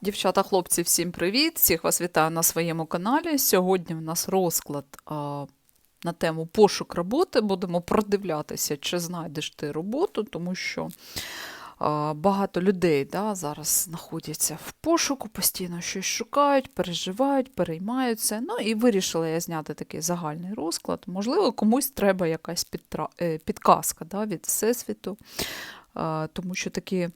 Дівчата, хлопці, всім привіт! Всіх вас вітаю на своєму каналі. Сьогодні в нас розклад а, на тему пошук роботи. Будемо продивлятися, чи знайдеш ти роботу, тому що а, багато людей да, зараз знаходяться в пошуку, постійно щось шукають, переживають, переймаються. Ну і вирішила я зняти такий загальний розклад. Можливо, комусь треба якась підтра... е, підказка да, від Всесвіту, а, тому що такі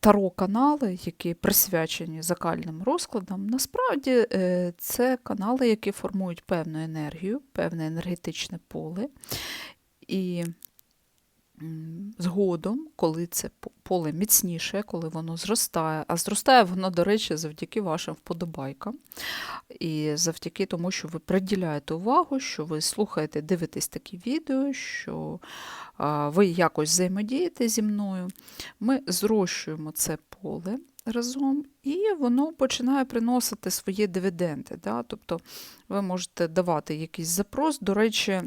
таро-канали, які присвячені закальним розкладам, насправді е, це канали, які формують певну енергію, певне енергетичне поле. І згодом, коли це поле міцніше, коли воно зростає, а зростає воно, до речі, завдяки вашим вподобайкам. І завдяки тому, що ви приділяєте увагу, що ви слухаєте, дивитесь такі відео, що ви якось взаємодієте зі мною. Ми зрощуємо це поле разом, і воно починає приносити свої дивіденди. Да? Тобто ви можете давати якийсь запрос. До речі,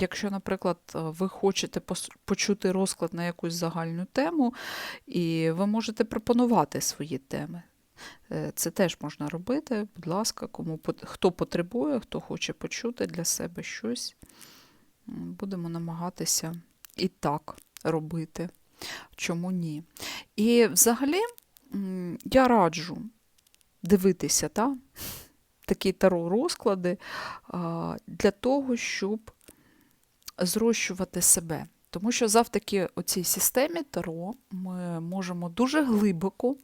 якщо, наприклад, е, ви хочете почути розклад на якусь загальну тему, і ви можете пропонувати свої теми. Е, Це теж можна робити, будь ласка, кому хто потребує, хто хоче почути для себе щось. Будемо намагатися і так робити. Чому ні? І взагалі я раджу дивитися та, такі таро розклади для того, щоб зрощувати себе. Тому що завдяки оцій системі Таро ми можемо дуже глибоко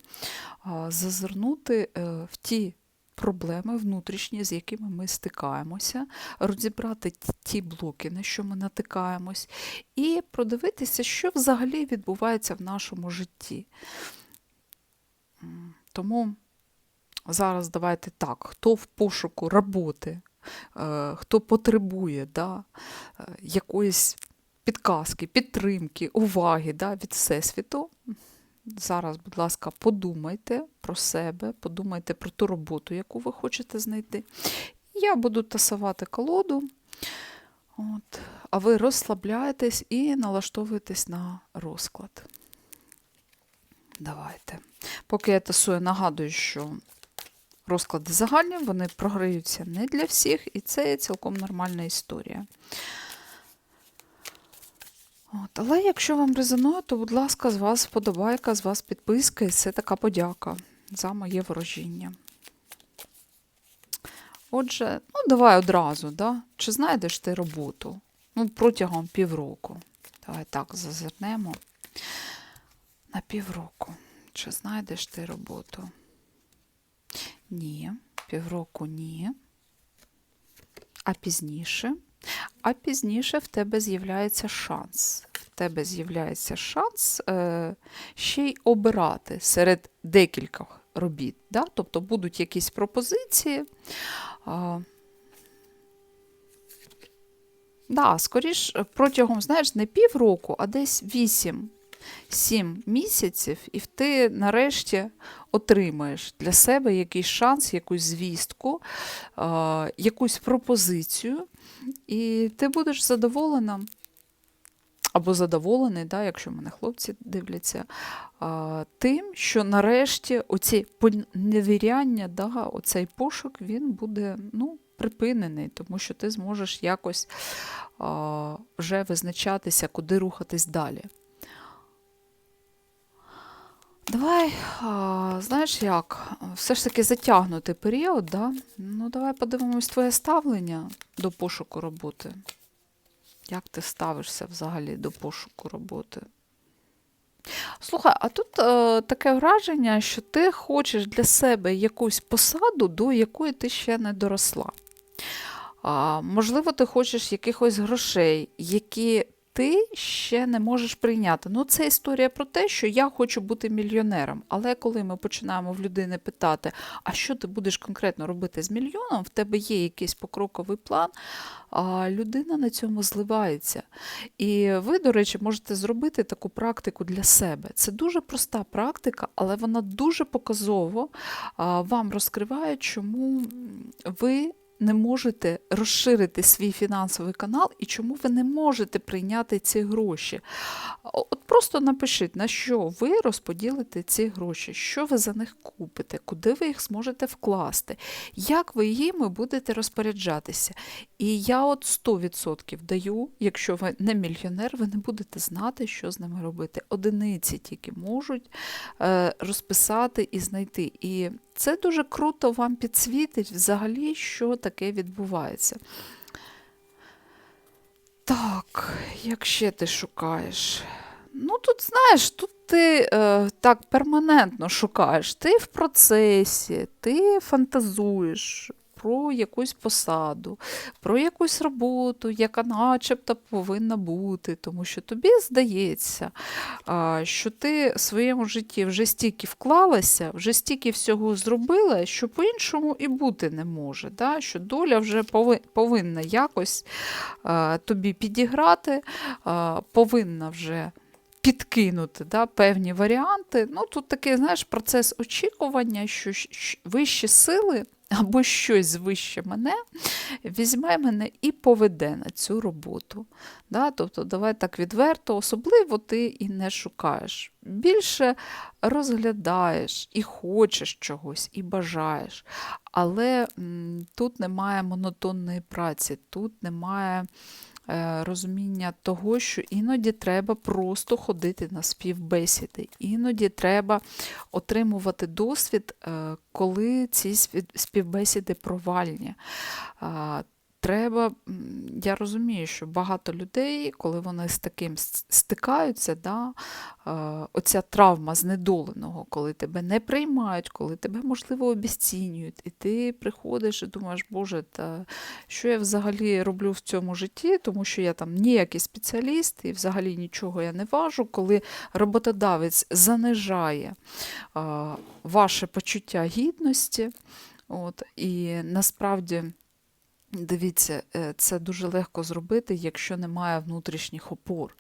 зазирнути е, в ті проблеми внутрішні, з якими ми стикаємося, розібрати ті блоки, на що ми натикаємось, і продивитися, що взагалі відбувається в нашому житті. Тому зараз давайте так, хто в пошуку роботи, е, хто потребує да, е, якоїсь підказки, підтримки, уваги да, від Всесвіту. Зараз, будь ласка, подумайте про себе, подумайте про ту роботу, яку ви хочете знайти. Я буду тасувати колоду, от, а ви розслабляєтесь і налаштовуєтесь на розклад. Давайте. Поки я тасую, нагадую, що розклади загальні, вони програються не для всіх, і це є цілком нормальна історія. От, але якщо вам резонує, то, будь ласка, з вас вподобайка, з вас підписка, і це така подяка за моє ворожіння. Отже, ну давай одразу, да? чи знайдеш ти роботу? Ну, протягом півроку. Давай так зазирнемо. На півроку. Чи знайдеш ти роботу? Ні, півроку ні. А пізніше? А пізніше в тебе з'являється шанс. В тебе з'являється шанс е, ще й обирати серед декількох робіт. Да? Тобто будуть якісь пропозиції. А, да, скоріш протягом, знаєш, не півроку, а десь 8 7 місяців, і ти нарешті отримаєш для себе якийсь шанс, якусь звістку, якусь пропозицію, і ти будеш задоволена. Або задоволений, да, якщо мене хлопці дивляться, а, тим, що нарешті оці поневіряння, да, оцей пошук, він буде ну, припинений, тому що ти зможеш якось а, вже визначатися, куди рухатись далі. Давай, а, знаєш як, все ж таки затягнутий період, да? Ну, давай подивимось твоє ставлення до пошуку роботи. Як ти ставишся взагалі до пошуку роботи? Слухай, а тут е, таке враження, що ти хочеш для себе якусь посаду, до якої ти ще не доросла. А, можливо, ти хочеш якихось грошей, які ти ще не можеш прийняти. Ну, це історія про те, що я хочу бути мільйонером. Але коли ми починаємо в людини питати, а що ти будеш конкретно робити з мільйоном, в тебе є якийсь покроковий план, а людина на цьому зливається. І ви, до речі, можете зробити таку практику для себе. Це дуже проста практика, але вона дуже показово вам розкриває, чому ви не можете розширити свій фінансовий канал і чому ви не можете прийняти ці гроші. От просто напишіть, на що ви розподілите ці гроші, що ви за них купите, куди ви їх зможете вкласти, як ви їми будете розпоряджатися. І я от 100% даю, якщо ви не мільйонер, ви не будете знати, що з ними робити. Одиниці тільки можуть е, розписати і знайти. І це дуже круто вам підсвітить взагалі, що таке відбувається. Так, як ще ти шукаєш? Ну, тут, знаєш, тут ти е, так перманентно шукаєш. Ти в процесі, ти фантазуєш про якусь посаду, про якусь роботу, яка начебто повинна бути, тому що тобі здається, що ти в своєму житті вже стільки вклалася, вже стільки всього зробила, що по-іншому і бути не може. Да? Що доля вже повинна якось тобі підіграти, повинна вже підкинути да, певні варіанти. Ну, тут такий, знаєш, процес очікування, що вищі сили або щось вище мене візьме мене і поведе на цю роботу. Да? Тобто, давай так відверто, особливо ти і не шукаєш. Більше розглядаєш і хочеш чогось, і бажаєш. Але м, тут немає монотонної праці, тут немає розуміння того, що іноді треба просто ходити на співбесіди, іноді треба отримувати досвід, е, коли ці співбесіди провальні. Треба, я розумію, що багато людей, коли вони з таким стикаються, да, оця травма знедоленого, коли тебе не приймають, коли тебе, можливо, обіцінюють, і ти приходиш і думаєш, Боже, та що я взагалі роблю в цьому житті, тому що я там ніякий спеціаліст і взагалі нічого я не важу, коли роботодавець занижає ваше почуття гідності. От, і насправді. Дивіться, е, це дуже легко зробити, якщо немає внутрішніх опор.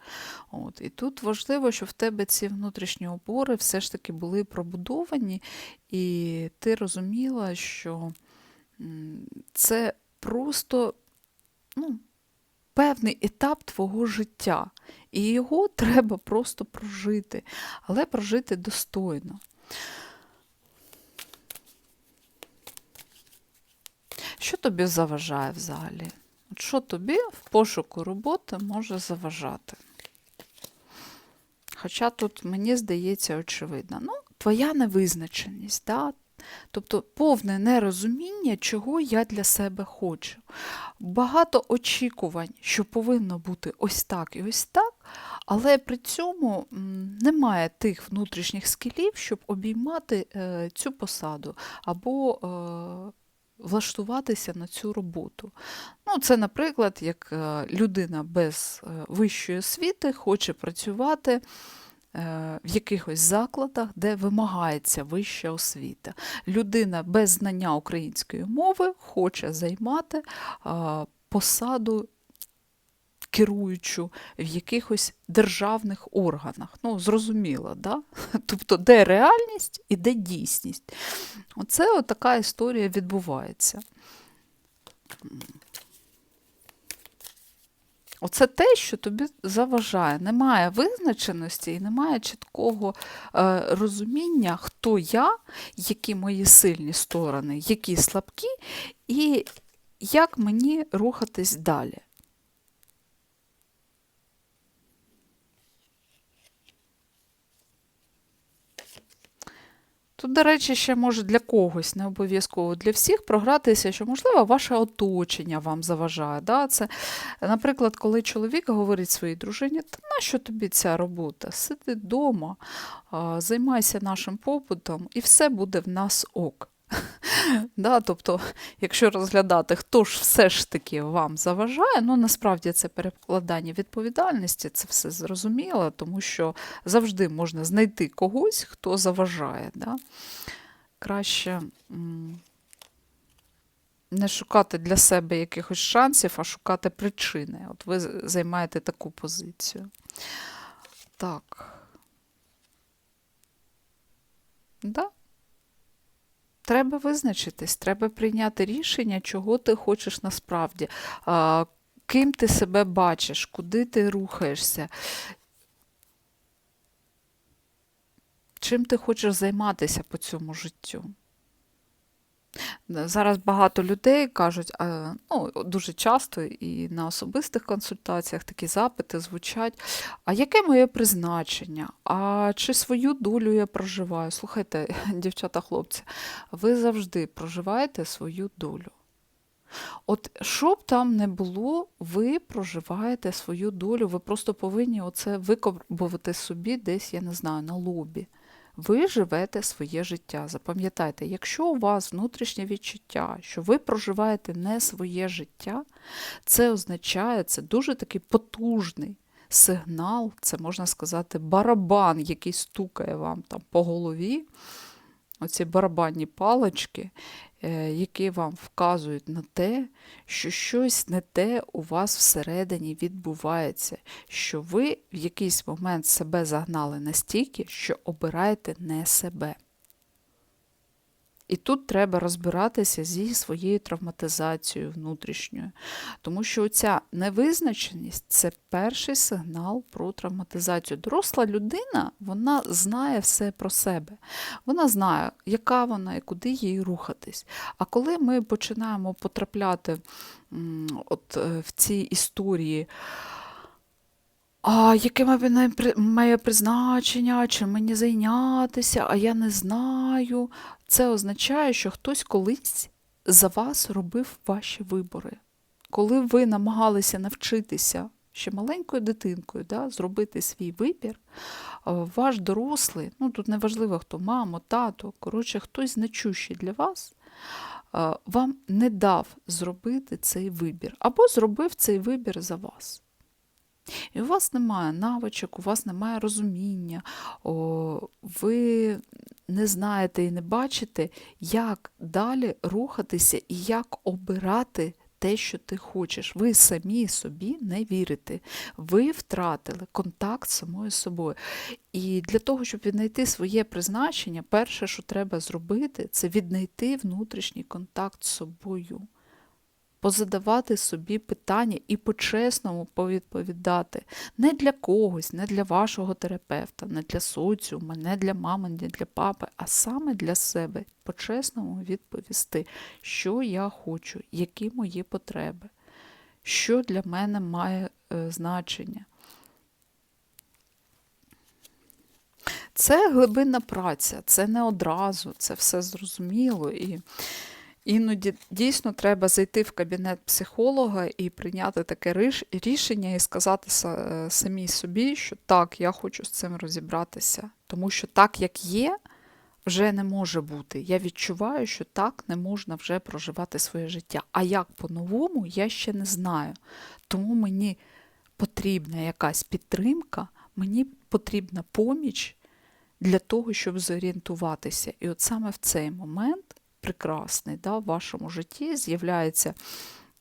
От. І тут важливо, щоб в тебе ці внутрішні опори все ж таки були пробудовані, і ти розуміла, що це просто ну, певний етап твого життя. І його треба просто прожити, але прожити достойно. Що тобі заважає взагалі? От Що тобі в пошуку роботи може заважати? Хоча тут, мені здається, очевидно. Ну, твоя невизначеність, да? тобто повне нерозуміння, чого я для себе хочу. Багато очікувань, що повинно бути ось так і ось так, але при цьому немає тих внутрішніх скілів, щоб обіймати е, цю посаду або е, влаштуватися на цю роботу. Ну, це, наприклад, як е, людина без е, вищої освіти хоче працювати е, в якихось закладах, де вимагається вища освіта. Людина без знання української мови хоче займати посаду керуючу в якихось державних органах. Ну, зрозуміло, да? тобто де реальність і де дійсність. Оце така історія відбувається. Оце те, що тобі заважає. Немає визначеності і немає чіткого е, розуміння, хто я, які мої сильні сторони, які слабкі, і як мені рухатись далі. Тут, до речі, ще може для когось, не обов'язково для всіх, програтися, що, можливо, ваше оточення вам заважає. Да? Це, наприклад, коли чоловік говорить своїй дружині, та нащо тобі ця робота? Сиди вдома, займайся нашим побутом, і все буде в нас ок. Да, тобто, якщо розглядати, хто ж все ж таки вам заважає, ну насправді це перекладання відповідальності, це все зрозуміло, тому що завжди можна знайти когось, хто заважає. Да? Краще не шукати для себе якихось шансів, а шукати причини. От ви займаєте таку позицію. Так. Да? Треба визначитись, треба прийняти рішення, чого ти хочеш насправді, ким ти себе бачиш, куди ти рухаєшся, чим ти хочеш займатися по цьому життю. Зараз багато людей кажуть, ну, дуже часто і на особистих консультаціях такі запити звучать: а яке моє призначення? А чи свою долю я проживаю? Слухайте, дівчата, хлопці, ви завжди проживаєте свою долю. От що б там не було, ви проживаєте свою долю, ви просто повинні оце викорбувати собі десь, я не знаю, на лобі. Ви живете своє життя. Запам'ятайте, якщо у вас внутрішнє відчуття, що ви проживаєте не своє життя, це означає, це дуже такий потужний сигнал, це можна сказати, барабан, який стукає вам там по голові. Оці барабанні палочки, які вам вказують на те, що щось не те у вас всередині відбувається, що ви в якийсь момент себе загнали настільки, що обираєте не себе. І тут треба розбиратися зі своєю травматизацією внутрішньою. Тому що ця невизначеність це перший сигнал про травматизацію. Доросла людина вона знає все про себе. Вона знає, яка вона і куди їй рухатись. А коли ми починаємо потрапляти от е, в ці історії, а яке має призначення, чим мені зайнятися, а я не знаю. Це означає, що хтось колись за вас робив ваші вибори. Коли ви намагалися навчитися ще маленькою дитинкою да, зробити свій вибір, ваш дорослий, ну тут неважливо, хто мамо, тато, коротше, хтось значущий для вас, вам не дав зробити цей вибір, або зробив цей вибір за вас. І у вас немає навичок, у вас немає розуміння, о, ви не знаєте і не бачите, як далі рухатися і як обирати те, що ти хочеш. Ви самі собі не вірите. Ви втратили контакт з самою собою. І для того, щоб віднайти своє призначення, перше, що треба зробити, це віднайти внутрішній контакт з собою позадавати собі питання і по-чесному повідповідати. Не для когось, не для вашого терапевта, не для соціума, не для мами, не для папи, а саме для себе. По-чесному відповісти, що я хочу, які мої потреби, що для мене має е, значення. Це глибинна праця, це не одразу, це все зрозуміло. І Іноді дійсно треба зайти в кабінет психолога і прийняти таке рішення і сказати е, самій собі, що так, я хочу з цим розібратися. Тому що так, як є, вже не може бути. Я відчуваю, що так не можна вже проживати своє життя. А як по-новому, я ще не знаю. Тому мені потрібна якась підтримка, мені потрібна поміч для того, щоб зорієнтуватися. І от саме в цей момент прекрасний да, в вашому житті з'являється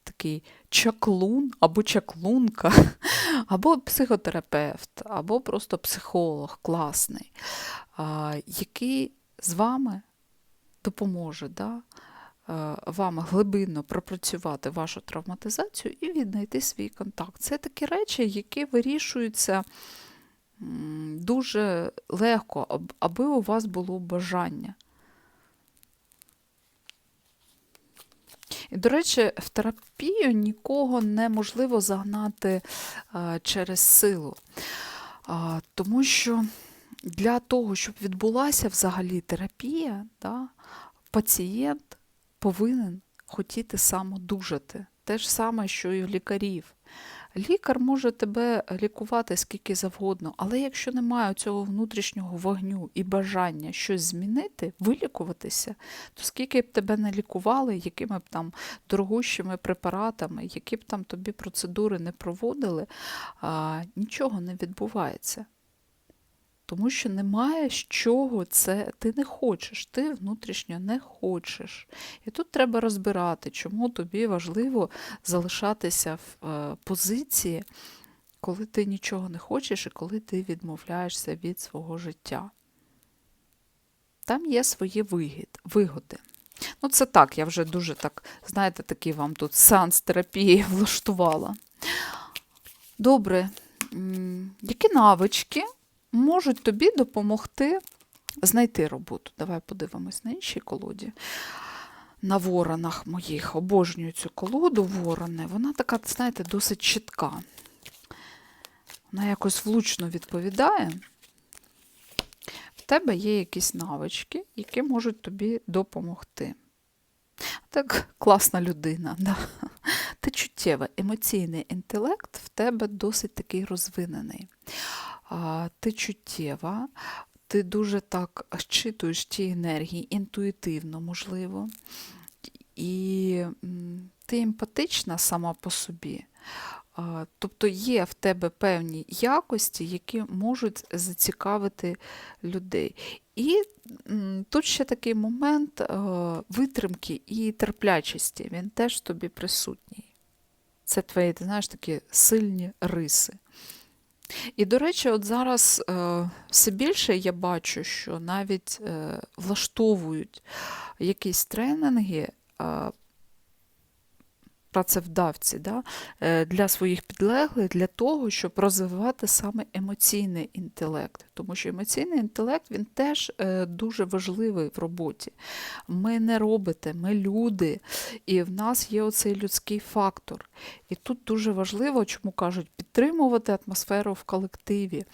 такий чаклун або чаклунка, або психотерапевт, або просто психолог класний, який з вами допоможе да, вам глибинно пропрацювати вашу травматизацію і віднайти свій контакт. Це такі речі, які вирішуються. Дуже легко, аби у вас було бажання. І, до речі, в терапію нікого неможливо загнати через силу. Тому що для того, щоб відбулася взагалі терапія, да, пацієнт повинен хотіти самодужати. Те ж саме, що і лікарів. Лікар може тебе лікувати скільки завгодно, але якщо немає цього внутрішнього вогню і бажання щось змінити, вилікуватися, то скільки б тебе не лікували, якими б там дорогущими препаратами, які б там тобі процедури не проводили, нічого не відбувається. Тому що немає з чого це ти не хочеш, ти внутрішньо не хочеш. І тут треба розбирати, чому тобі важливо залишатися в е, позиції, коли ти нічого не хочеш і коли ти відмовляєшся від свого життя. Там є свої вигід, вигоди. Ну, це так, я вже дуже так, знаєте, такий вам тут сеанс терапії влаштувала. Добре, які навички можуть тобі допомогти знайти роботу? Давай подивимось на іншій колоді. На воронах моїх обожнюю цю колоду ворони. Вона така, знаєте, досить чітка. Вона якось влучно відповідає. В тебе є якісь навички, які можуть тобі допомогти. Так, класна людина. Да. Ти чуттєва, емоційний інтелект в тебе досить такий розвинений. Ти чуттєва, ти дуже так щитуєш ті енергії, інтуїтивно, можливо. І ти емпатична сама по собі. Тобто є в тебе певні якості, які можуть зацікавити людей. І тут ще такий момент е, витримки і терплячості, він теж тобі присутній. Це твої, ти знаєш, такі сильні риси. І, до речі, от зараз е, все більше я бачу, що навіть е, влаштовують якісь тренінги е, працевдавці да, е, для своїх підлеглих, для того, щоб розвивати саме емоційний інтелект. Тому що емоційний інтелект він теж е, дуже важливий в роботі. Ми не робите, ми люди, і в нас є оцей людський фактор. І тут дуже важливо, чому кажуть, підтримувати атмосферу в колективі,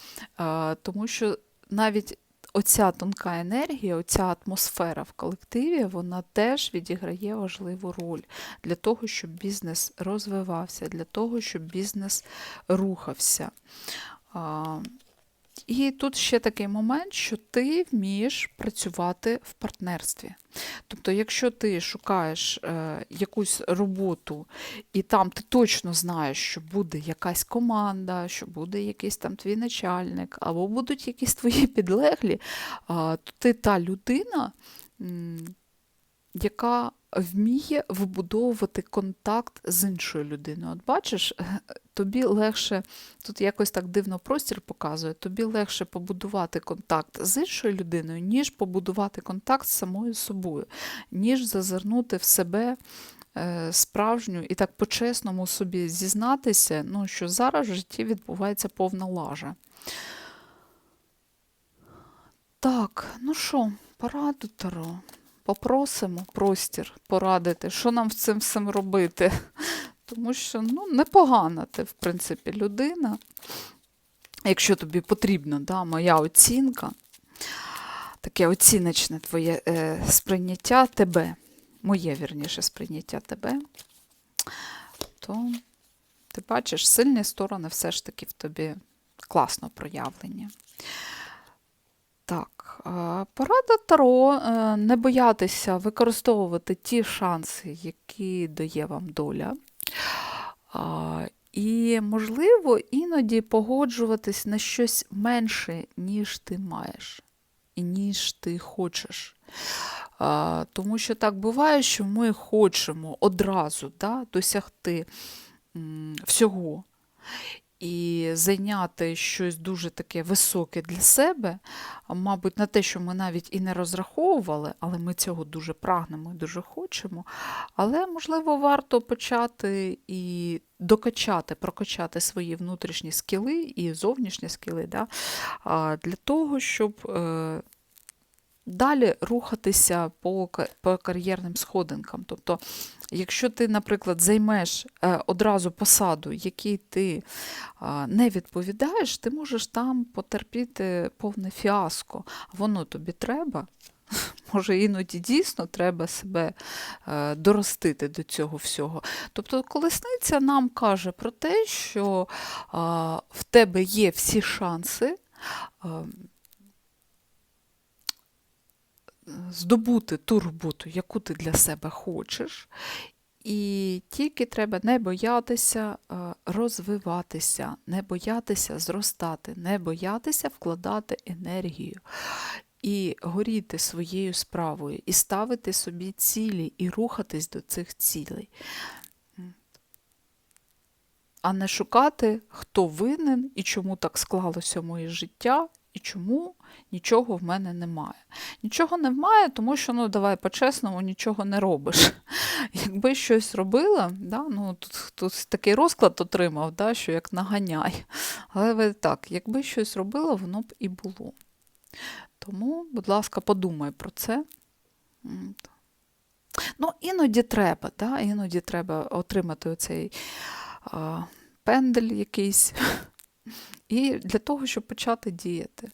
тому що навіть оця тонка енергія, оця атмосфера в колективі, вона теж відіграє важливу роль для того, щоб бізнес розвивався, для того, щоб бізнес рухався. І тут ще такий момент, що ти вмієш працювати в партнерстві. Тобто, якщо ти шукаєш е, якусь роботу, і там ти точно знаєш, що буде якась команда, що буде якийсь там твій начальник, або будуть якісь твої підлеглі, а, то ти та людина, яка вміє вибудовувати контакт з іншою людиною. От бачиш, тобі легше, тут якось так дивно простір показує, тобі легше побудувати контакт з іншою людиною, ніж побудувати контакт з самою собою, ніж зазирнути в себе е, справжню і так по-чесному собі зізнатися, ну, що зараз в житті відбувається повна лажа. Так, ну що, пораду Таро. Попросимо простір порадити, що нам з цим всім робити. Тому що ну, непогана ти, в принципі, людина. Якщо тобі потрібна да, моя оцінка, таке оціночне твоє е, сприйняття тебе, моє вірніше сприйняття тебе, то ти бачиш, сильні сторони все ж таки в тобі класно проявлені. Так, порада Таро е, не боятися використовувати ті шанси, які дає вам доля. І, можливо, іноді погоджуватись на щось менше, ніж ти маєш, і ніж ти хочеш. Тому що так буває, що ми хочемо одразу да, досягти всього і зайняти щось дуже таке високе для себе, мабуть, на те, що ми навіть і не розраховували, але ми цього дуже прагнемо і дуже хочемо. Але, можливо, варто почати і докачати, прокачати свої внутрішні скіли і зовнішні скіли да, для того, щоб. Далі рухатися по, по кар'єрним сходинкам. Тобто, якщо ти, наприклад, займеш е, одразу посаду, якій ти не відповідаєш, ти можеш там потерпіти повне фіаско. Воно тобі треба. Може, іноді дійсно треба себе е, доростити до цього всього. Тобто, колесниця нам каже про те, що в тебе є всі шанси. Здобути ту роботу, яку ти для себе хочеш, і тільки треба не боятися е, розвиватися, не боятися зростати, не боятися вкладати енергію. І горіти своєю справою, і ставити собі цілі, і рухатись до цих цілей. А не шукати, хто винен і чому так склалося моє життя, і чому нічого в мене немає. Нічого немає, тому що, ну, давай по-чесному, нічого не робиш. Якби щось робила, да, ну, тут, тут такий розклад отримав, да, що як наганяй. Але так, якби щось робила, воно б і було. Тому, будь ласка, подумай про це. Ну, іноді треба, да? іноді треба отримати оцей а, пендель якийсь. І для того, щоб почати діяти.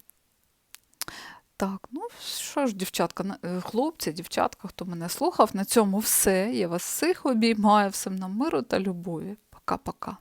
Так, ну що ж, дівчатка, е, хлопці, дівчатка, хто мене слухав, на цьому все. Я вас всіх обіймаю, всім нам миру та любові. Пока-пока.